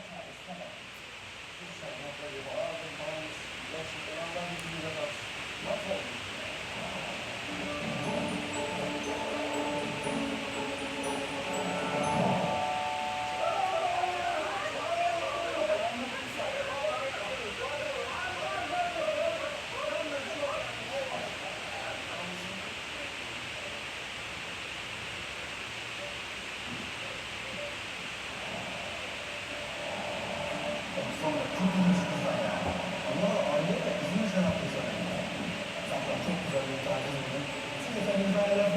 ですね。Thank you.